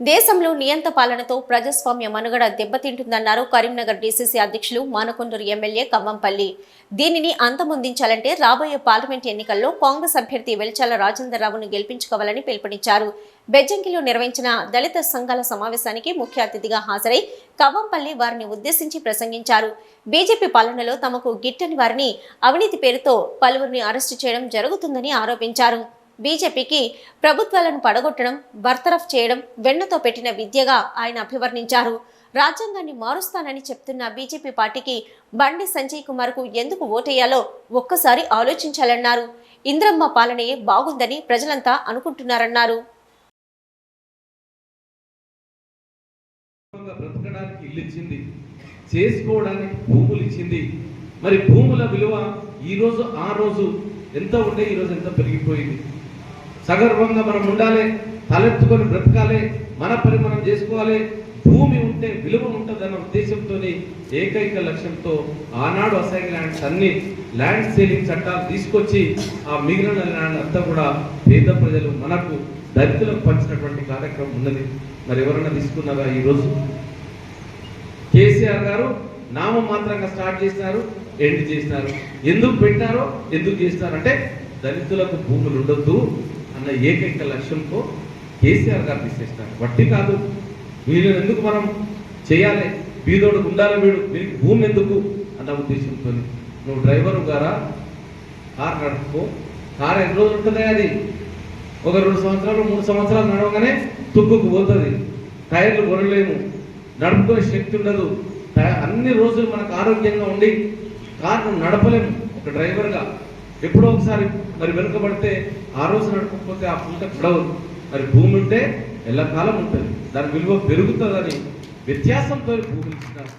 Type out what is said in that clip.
దేశంలో నియంత పాలనతో ప్రజాస్వామ్య మనుగడ దెబ్బతింటుందన్నారు కరీంనగర్ డీసీసీ అధ్యక్షులు మానకొండూరు ఎమ్మెల్యే కమ్మంపల్లి దీనిని అంతమొందించాలంటే రాబోయే పార్లమెంట్ ఎన్నికల్లో కాంగ్రెస్ అభ్యర్థి వెల్చాల రాజేందర్రావును గెలిపించుకోవాలని పిలుపునిచ్చారు. బెజ్జంకిలో నిర్వహించిన దళిత సంఘాల సమావేశానికి ముఖ్య అతిథిగా హాజరై కవ్వంపల్లి వారిని ఉద్దేశించి ప్రసంగించారు. బీజేపీ పాలనలో తమకు గిట్టని వారిని అవినీతి పేరుతో పలువురిని అరెస్టు చేయడం జరుగుతుందని ఆరోపించారు. బీజేపీకి ప్రభుత్వాలను పడగొట్టడం బర్తరఫ్ చేయడం వెన్నతో పెట్టిన విద్యగా ఆయన అభివర్ణించారు. రాజ్యాంగాన్ని మారుస్తానని చెప్తున్న బీజేపీ పార్టీకి బండి సంజయ్ కుమార్కు ఎందుకు ఓటేయాలో ఒక్కసారి ఆలోచించాలన్నారు. ఇంద్రమ్మ పాలనయే బాగుందని ప్రజలంతా అనుకుంటున్నారన్నారు. చేసుకోవడానికి భూములు ఇచ్చింది. మరి భూముల విలువ ఈ రోజు ఆ రోజు ఎంత ఉండే ఈ రోజు ఎంత పెరిగిపోయింది? సగర్వంగా మనం ఉండాలి తలెత్తుకొని బ్రతకాలి మన పని మనం చేసుకోవాలి. భూమి ఉంటే విలువ ఉంటుందన్న ఉద్దేశంతో ఏకైక లక్ష్యంతో ఆనాడు అసైన్ ల్యాండ్స్ అన్ని ల్యాండ్ సేలింగ్ చట్టాలు తీసుకొచ్చి ఆ మిగిలిన ల్యాండ్ అంతా కూడా పేద ప్రజలు మనకు దళితులకు పంచినటువంటి కార్యక్రమం ఉన్నది. మరి ఎవరైనా తీసుకున్నారా ఈరోజు? కేసీఆర్ గారు నామమాత్రంగా స్టార్ట్ చేసినారు ఎండ్ చేసినారు. ఎందుకు పెట్టారో ఎందుకు చేసినారు అంటే దళితులకు భూములు ఉండొద్దు అన్న ఏకైక లక్ష్యంతో కేసీఆర్ గారు తీసేసినారు. వట్టి కాదు. వీళ్ళని ఎందుకు మనం చేయాలి? బీదోడు ఉండాలి వీడు. వీరికి భూమి ఎందుకు? అన్న ఉద్దేశంతో. నువ్వు డ్రైవర్ గారా? కార్ నడుపుకో. కార్ ఎన్ని రోజులు ఉంటుంది అది? ఒక రెండు సంవత్సరాలు మూడు సంవత్సరాలు నడవగానే తుక్కుకు పోతుంది. టైర్లు కొనలేము. నడుపుకునే శక్తి ఉండదు. టై- అన్ని రోజులు మనకు ఆరోగ్యంగా ఉండి కార్ను నడపలేము ఒక డ్రైవర్గా. ఎప్పుడో ఒకసారి మరి వెనుకబడితే ఆ రోజు నడపకపోతే ఆ పూట గడవదు మరి భూమి ఉంటే ఎల్లకాలం ఉంటుంది. దాని విలువ పెరుగుతుందని వ్యత్యాసంతో భూమి ఇచ్చినారు